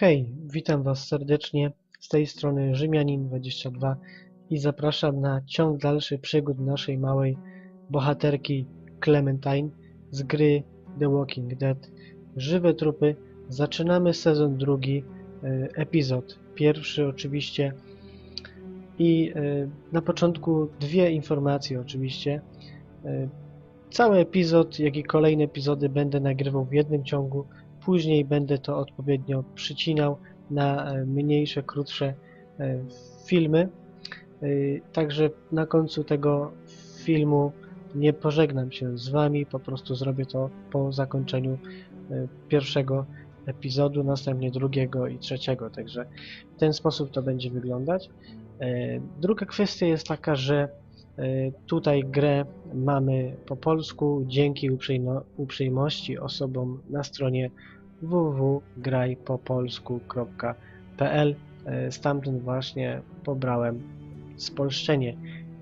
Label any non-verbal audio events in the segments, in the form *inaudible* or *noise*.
Hej, witam Was serdecznie. Z tej strony Rzymianin22 i zapraszam na ciąg dalszy przygód naszej małej bohaterki Clementine z gry The Walking Dead. Żywe trupy. Zaczynamy sezon drugi, e, epizod pierwszy oczywiście. I e, na początku dwie informacje oczywiście. E, Cały epizod, jak i kolejne epizody będę nagrywał w jednym ciągu. Później będę to odpowiednio przycinał na e, mniejsze, krótsze e, filmy. E, Także na końcu tego filmu nie pożegnam się z Wami, po prostu zrobię to po zakończeniu pierwszego epizodu, następnie drugiego i trzeciego. Także w ten sposób to będzie wyglądać. Druga kwestia jest taka, że tutaj grę mamy po polsku dzięki uprzejmo- uprzejmości osobom na stronie www.grajpopolsku.pl E, Stamtąd właśnie pobrałem spolszczenie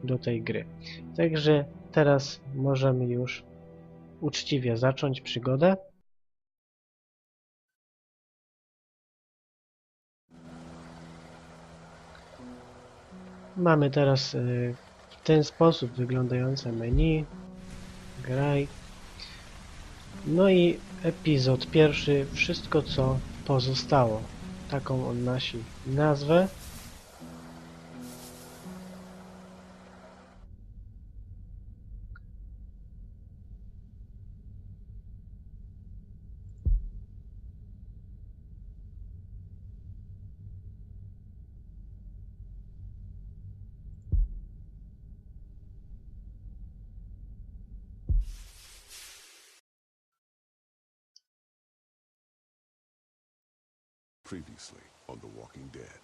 do tej gry. Także teraz możemy już uczciwie zacząć przygodę. Mamy teraz e, w ten sposób wyglądające menu. Graj. No i epizod pierwszy, wszystko co pozostało. Taką on nosi nazwę. Previously on The Walking Dead.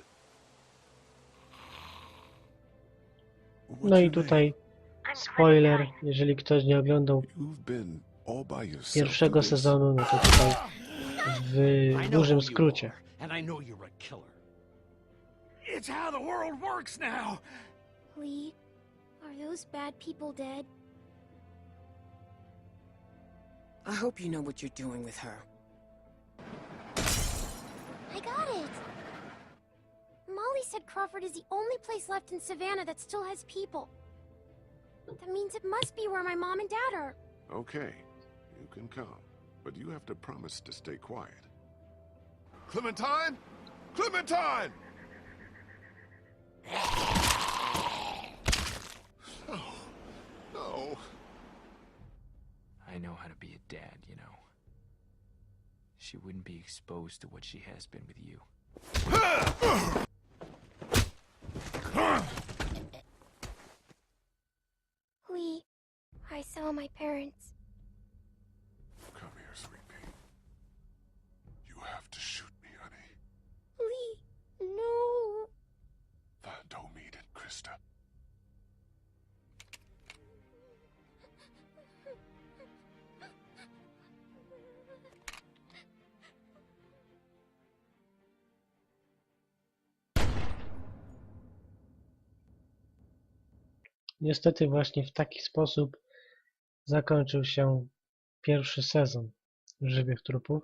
No i tutaj spoiler, jeżeli ktoś nie oglądał pierwszego sezonu, no to tutaj w dużym skrócie. It's how the world works now. Lee, are those bad people dead? I hope you know what you're doing with her. I got it! Molly said Crawford is the only place left in Savannah that still has people. That means it must be where my mom and dad are. Okay, you can come, but you have to promise to stay quiet. Clementine? Clementine! *sighs* No, no. I know how to be a dad, you know. She wouldn't be exposed to what she has been with you. Lee, I saw my parents. Niestety właśnie w taki sposób zakończył się pierwszy sezon Żywych Trupów.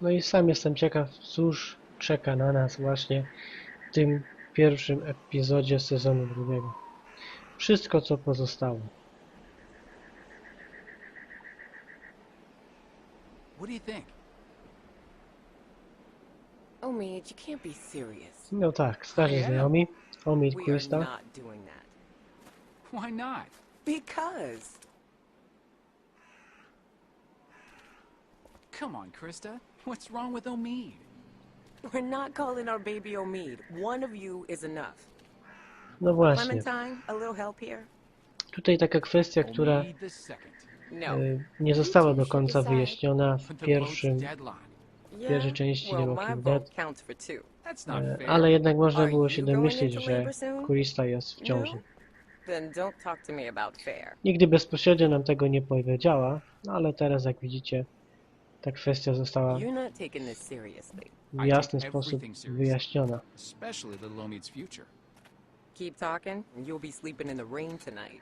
No i sam jestem ciekaw, cóż czeka na nas właśnie w tym pierwszym epizodzie sezonu drugiego. Wszystko, co pozostało. What do you think? Omid, you can't be serious. No tak, starzy znajomi, Omid We are Quista. not doing that. Why not? Because. Come on, Krista. What's wrong with Omid? We're not calling our baby Omid. One of you is enough. No właśnie, tutaj taka kwestia, która second. No. e, nie została do końca wyjaśniona w pierwszym. Yeah? pierwszej części The Walking Dead, e, ale jednak można było się domyślić, że? Quista jest w No? ciąży. Nigdy bezpośrednio nam tego nie powiedziała, no ale teraz jak widzicie, ta kwestia została w jasny sposób wyjaśniona. Keep talking, and you'll be sleeping in the rain tonight.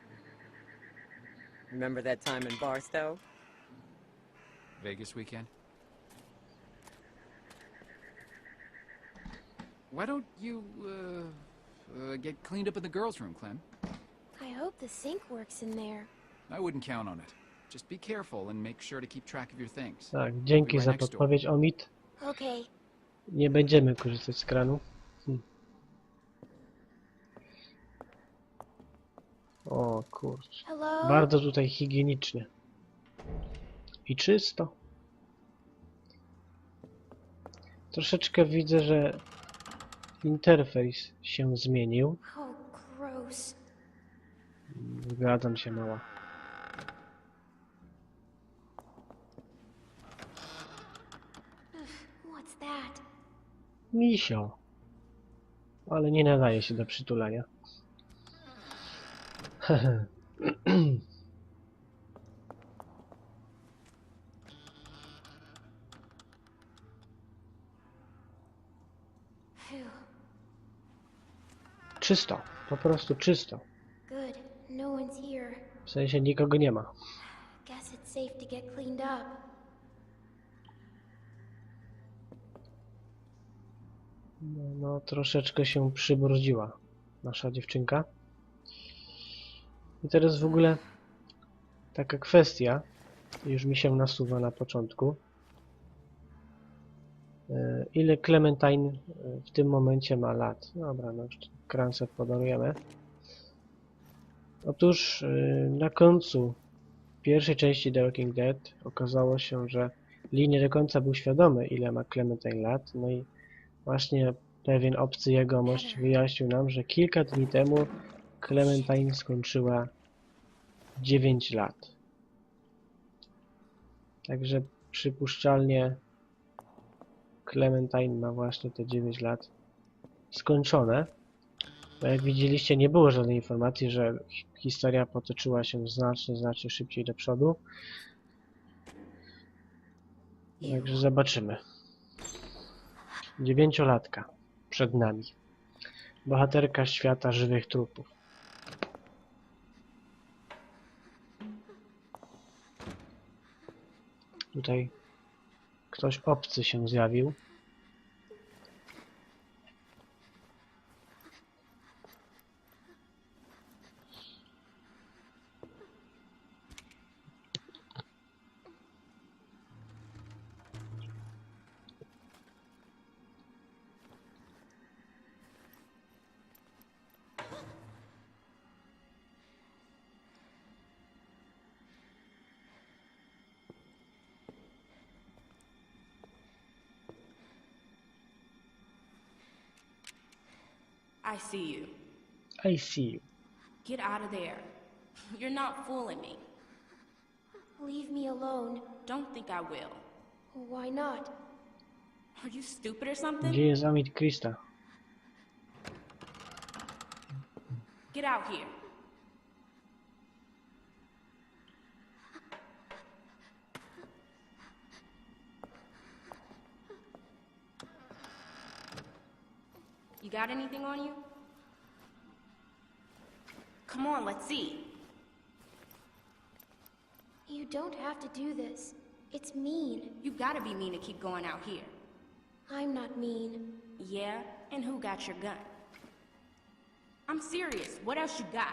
Remember that time in Barstow? Vegas weekend? Why don't you, uh, uh, get cleaned up in the girls' room, Clem? I hope the sink works in there. I wouldn't count on it. Just be careful and make sure to keep track of your things. Tak, dzięki Right za next door. podpowiedź, Omid. Okay. Nie będziemy korzystać z kranu. O kurczę. Hello? Bardzo tutaj higienicznie. I czysto. Troszeczkę widzę, że interfejs się zmienił. Oh, gross. Zgadzam się, mała. Misio. Ale nie nadaje się do przytulania. *clears throat* Czysto. Po prostu czysto. No. W sensie nikogo nie ma. No, no troszeczkę się przybrudziła nasza dziewczynka. I teraz w ogóle taka kwestia, już mi się nasuwa na początku. E, Ile Clementine e, w tym momencie ma lat? Dobra, no już kransę podarujemy. Otóż e, na końcu pierwszej części The Walking Dead okazało się, że Lee nie do końca był świadomy ile ma Clementine lat, no i Właśnie pewien obcy jegomość wyjaśnił nam, że kilka dni temu Clementine skończyła 9 lat. Także przypuszczalnie Clementine ma właśnie te 9 lat skończone. Bo jak widzieliście, nie było żadnej informacji, że hi- historia potoczyła się znacznie, znacznie szybciej do przodu. Także zobaczymy. Dziewięciolatka przed nami. Bohaterka świata żywych trupów. Tutaj ktoś obcy się zjawił. I see you. I see you. Get out of there. You're not fooling me. Leave me alone. Don't think I will. Why not? Are you stupid or something? Gdzie jest Amit Krista? Get out here. Got anything on you? Come on, let's see. You don't have to do this. It's mean. You gotta be mean to keep going out here. I'm not mean. Yeah? And who got your gun? I'm serious. What else you got?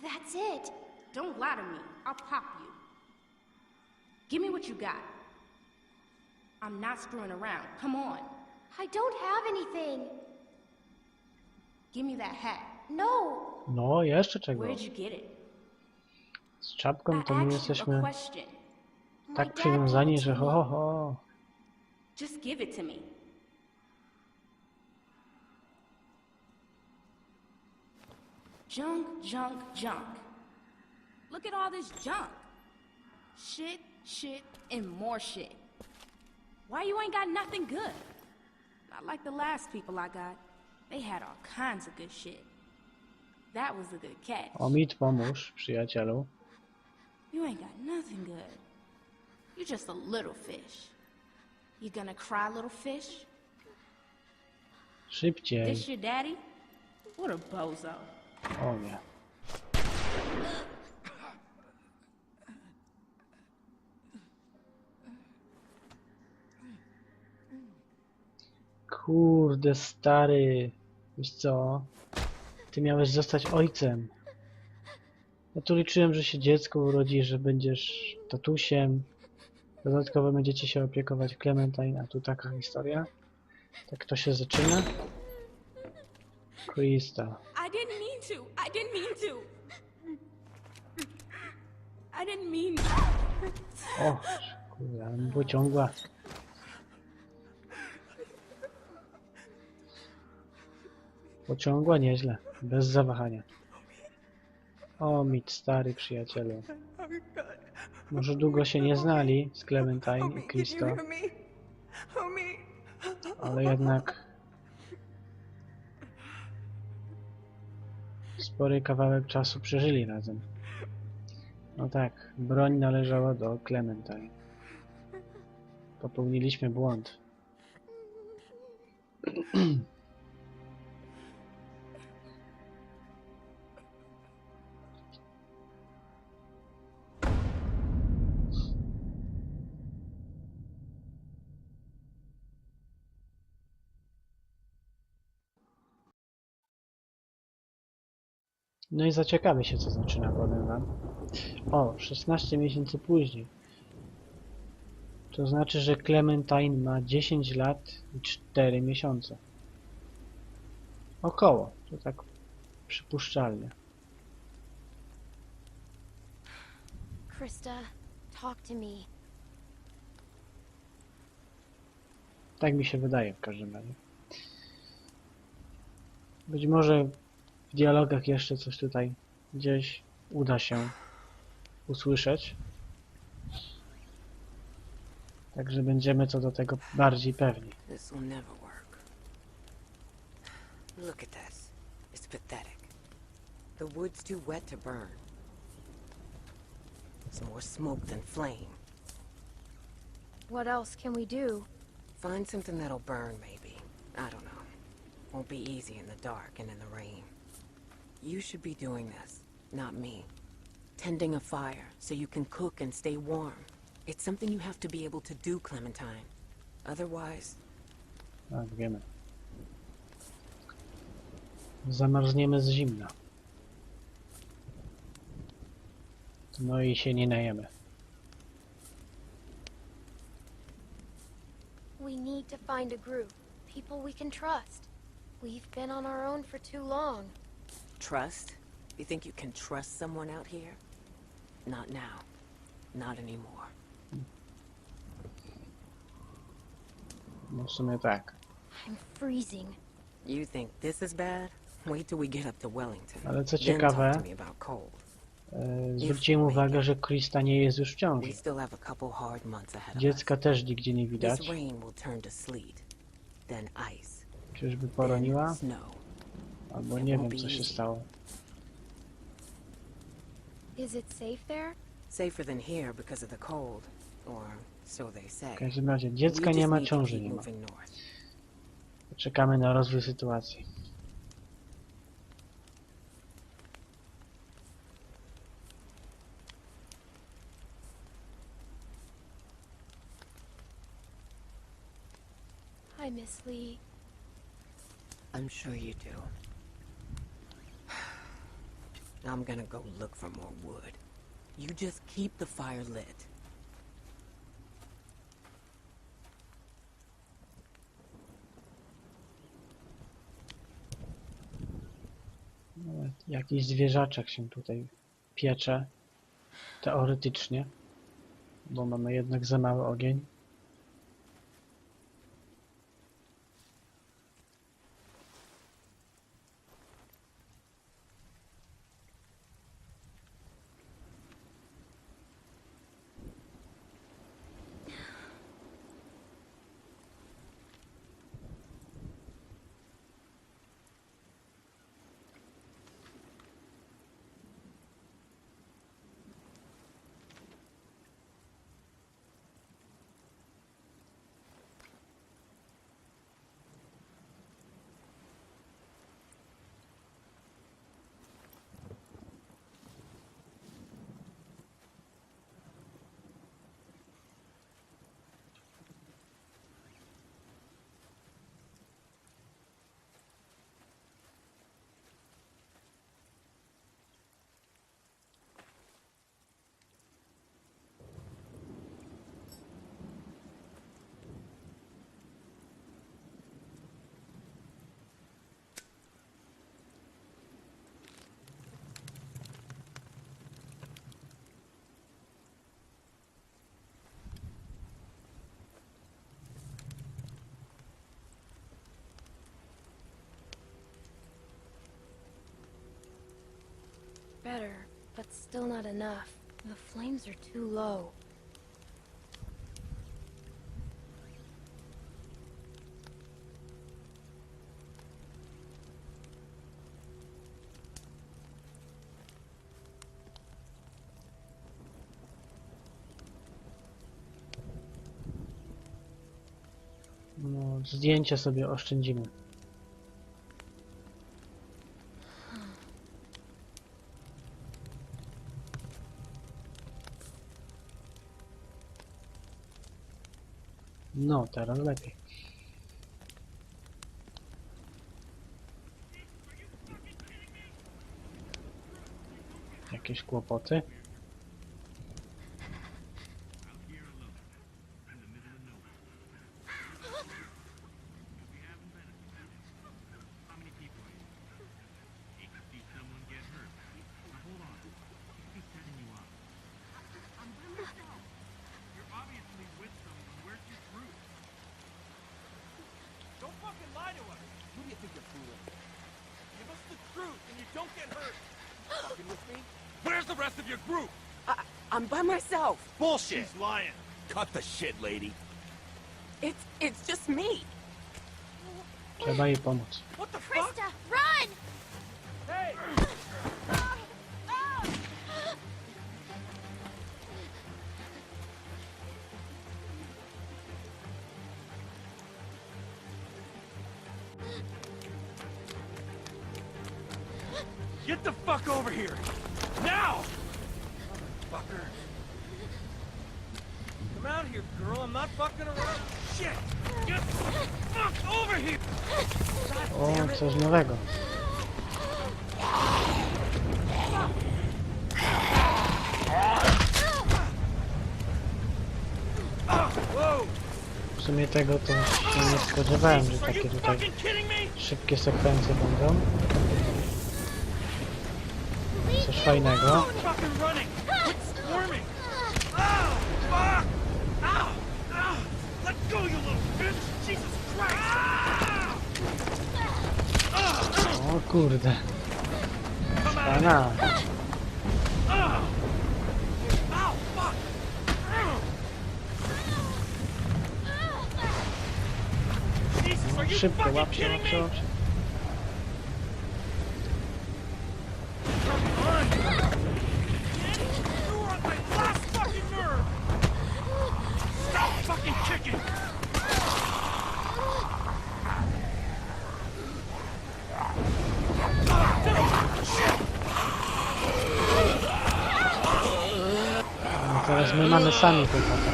That's it. Don't lie to me. I'll pop you. Give me what you got. I'm not screwing around. Come on. I don't have anything. Give me that hat. No. No, jeszcze czego? Where'd you get it? Z czapką I to my asked you a jesteśmy question. My tak dad przywiązani, gave it że ho, ho, ho. Just give it to me. Junk, junk, junk. Look at all this junk. Shit, shit, and more shit. Why you ain't got nothing good? Not like the last people I got. They had all kinds of good shit. That was a good catch. Omid, pomóż, przyjacielu. You ain't got nothing good. You're just a little fish. You gonna cry, little fish? Szybciej. This your daddy? What a bozo. Oh, o nie. Kurde, stary. Wiesz co? Ty miałeś zostać ojcem. Ja tu liczyłem, że się dziecko urodzi, że będziesz tatusiem. Dodatkowo będziecie się opiekować Clementine, a tu taka historia. Tak to się zaczyna. Krista. I didn't mean to. I didn't mean to. I didn't mean O, kurde, ale mi pociągła. Pociągła nieźle, bez zawahania. O, mit stary przyjacielu. Może długo się nie znali z Clementine i Cristo, ale jednak spory kawałek czasu przeżyli razem. No tak, broń należała do Clementine. Popełniliśmy błąd. *clears throat* No i zaciekawię się, co zaczyna, powiem wam. O, 16 miesięcy później. To znaczy, że Clementine ma 10 lat i 4 miesiące. Około, to tak przypuszczalnie. Krista, talk to me. Tak mi się wydaje w każdym razie. Być może w dialogach jeszcze coś tutaj gdzieś uda się usłyszeć. Także będziemy co do tego bardziej pewni. This will never work. Look at this. It's pathetic. The wood's too wet to burn. It's more smoke than flame. What else can we do? Find something that'll burn, maybe. I don't know. Won't be easy in the dark and in the rain. You should be doing this, not me. Tending a fire so you can cook and stay warm. It's something you have to be able to do, Clementine. Otherwise, Tak, wiemy. Zamarzniemy z zimna. No i się nie najemy. We need to find a group. People we can trust. We've been on our own for too long. Trust? You think you can trust someone out here? Not now. Not anymore. No w sumie tak. I'm freezing. You think this is bad? Wait till we get up to Wellington. Ale co ciekawe, e, zwróciłem uwagę, że Krista nie jest już w We ciąży. still have a couple hard months ahead of Dziecka też nigdzie nie us. widać. This rain will turn to sleet, then ice, Czyżby poroniła? snow. Albo nie wiem, co się stało. Is it safe there? Safer than here because of the cold, or so they say. W każdym razie, dziecka nie ma, ciąży nie ma. Czekamy na rozwój sytuacji. I miss Lee. I'm sure you do. I'm gonna go look for more wood. You just keep the fire lit. Jakiś zwierzaczek się tutaj piecze. Teoretycznie. Bo mamy jednak za mały ogień. That's still not enough. The flames are too low. No, zdjęcie sobie oszczędzimy. No, teraz lepiej. Jakieś kłopoty? Bullshit. She's lying. Cut the shit, lady. It's it's just me. Trzeba jej pomóc. What the fuck? Krista, run! Hey! Get the fuck over here! Now! Fucker. Out here, girl. I'm not fucking around. Shit! Get the fuck over here! O, coś nowego. W sumie tego to się nie spodziewałem, że takie tutaj szybkie sekwencje będą. Coś fajnego. O kurde. Pana. Szybko, łap się, łap się, łap się. Fucking nerve! Stop fucking kicking! No teraz my mamy sami kłopotę.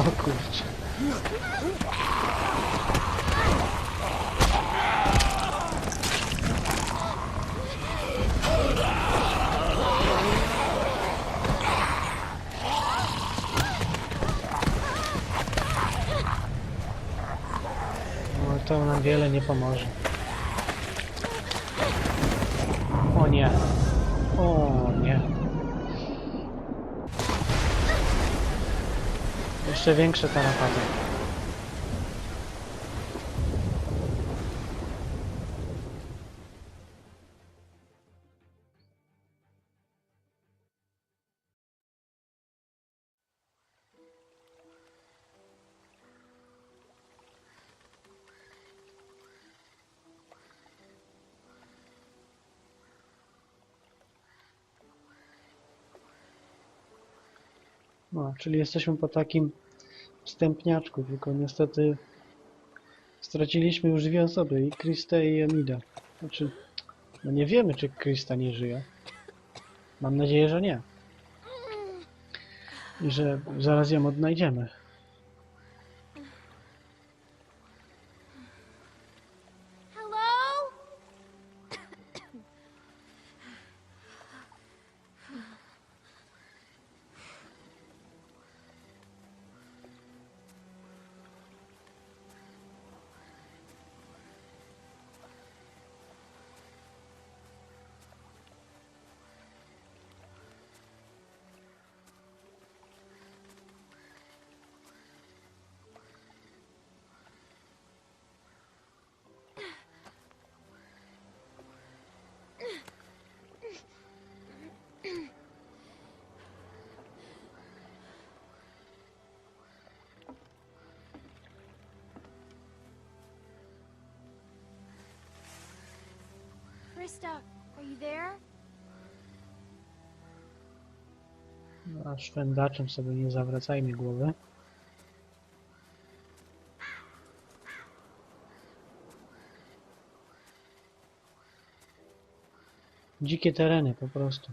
O kurczę. No to nam wiele nie pomoże. O nie. O nie. Jeszcze większe tarapaty. Czyli jesteśmy po takim wstępniaczku, tylko niestety straciliśmy już dwie osoby, i Kristę i Emida. Znaczy, no nie wiemy, czy Krista nie żyje. Mam nadzieję, że nie. I że zaraz ją odnajdziemy. Krista, are you there? No, a szwendaczem sobie nie zawracajmy głowy. Dzikie tereny po prostu.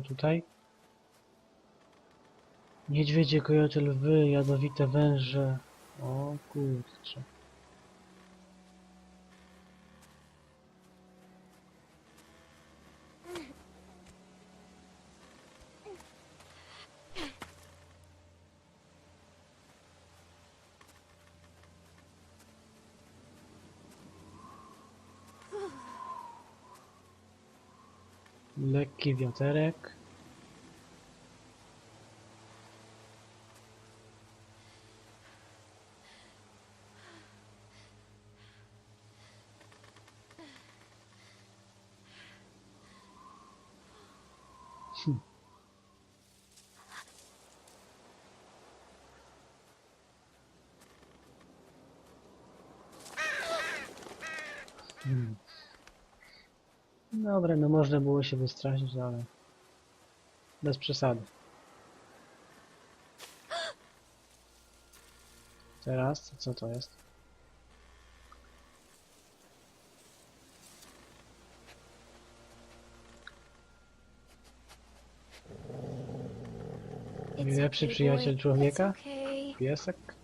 Tutaj. Niedźwiedzie, kojoty, lwy, jadowite węże. O kurczę. Lekki wiaterek. Hm. Hmm. Dobra, no można było się wystraszyć, ale bez przesady. Teraz, co to jest? Najlepszy przyjaciel człowieka? Piesek?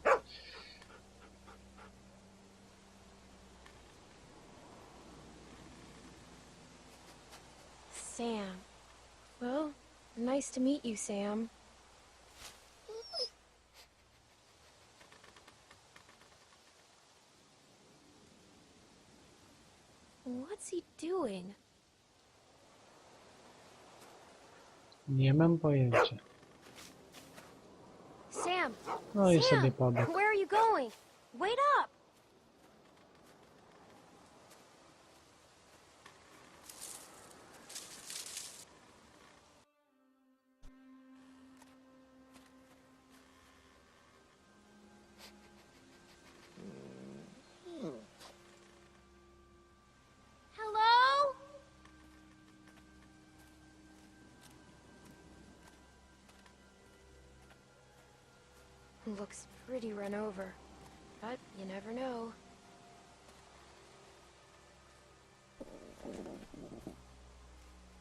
To meet you, Sam. What's he doing? Nie mam pojęcia. Sam! No i Sam! sobie. Where are you going? Wait up! Looks pretty run over, but you never know.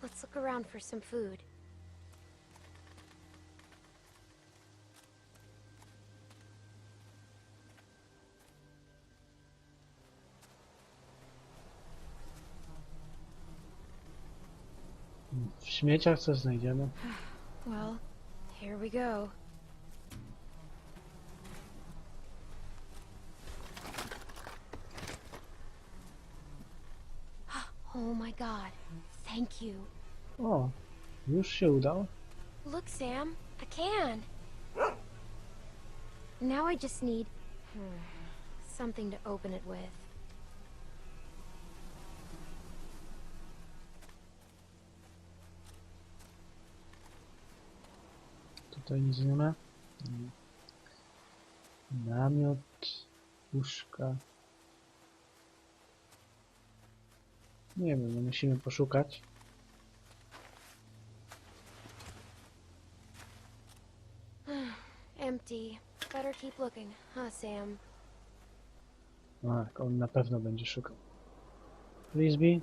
Let's look around for some food. W śmieciach coś znajdziemy. *sighs* Well, here we go. Oh my god. Thank you. O, już się udało. Look, Sam, a can. Now I just need hmm, something to open it with. Tutaj nic nie ma. Namiot, łóżka. Nie wiem, no musimy poszukać. *sighs* Empty. Better keep looking, huh, Sam? Tak, on na pewno będzie szukał. Frisbee?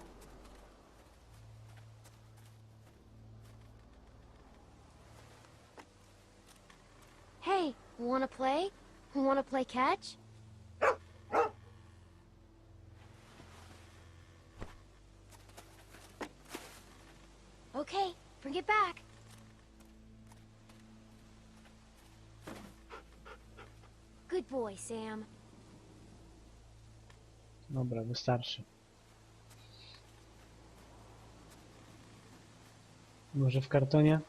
Hey, wanna play? Wanna play catch? Bring it back. Good boy, Sam. Dobra, wystarczy. Może w kartonie?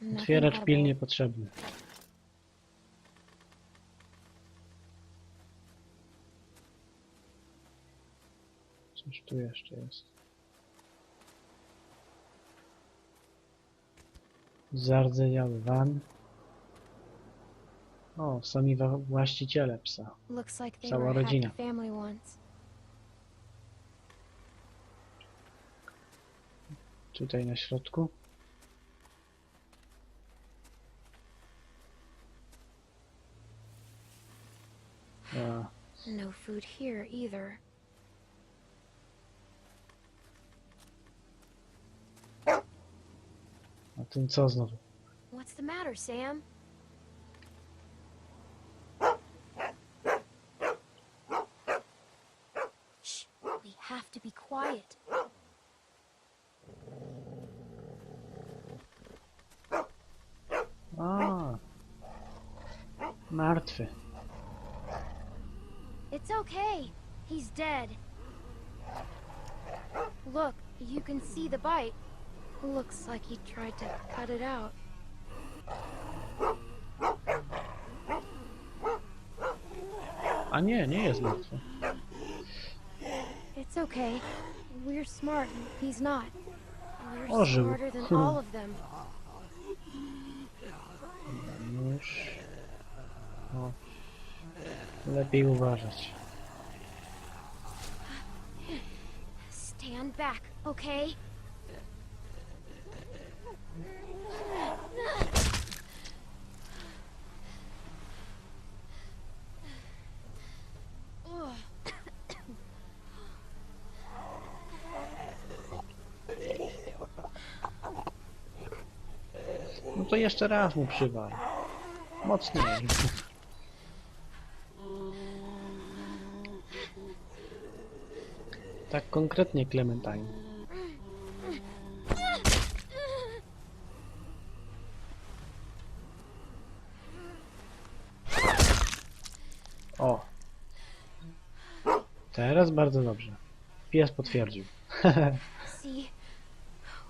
Nothing Otwieracz pilnie potrzebny. Cóż tu jeszcze jest? Zardzewiały van. O, sami wa- właściciele psa. Looks like they Cała were rodzina. happy family once. Tutaj na środku. A, No food here either. Tym co znowu? What's the matter, Sam? Shh! We have to be quiet. A, martwy. It's okay. He's dead. Look, you can see the bite. Looks like he tried to cut it out. A nie, nie jest martwy. It's okay. We're smart. He's not. We're Ożył. smarter than all of them. O. Lepiej uważać. Stand back, okay? To jeszcze raz mu przywal. Mocniej. Tak konkretnie, Clementine. O. Teraz bardzo dobrze. Pies potwierdził. *laughs*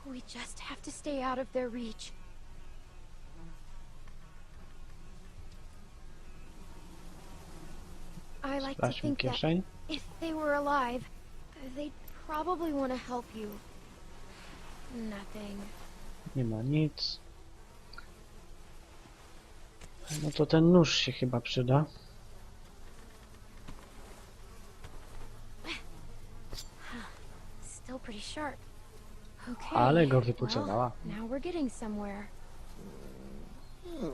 We just have to stay out of their reach. I like to Sprawdźmy think that kieszeń. if they were alive, they'd probably want to help you. Nothing. Nie ma nic. No to ten nóż się chyba przyda. Still pretty sharp. Okay. Ale go well, now we're getting somewhere. Hmm.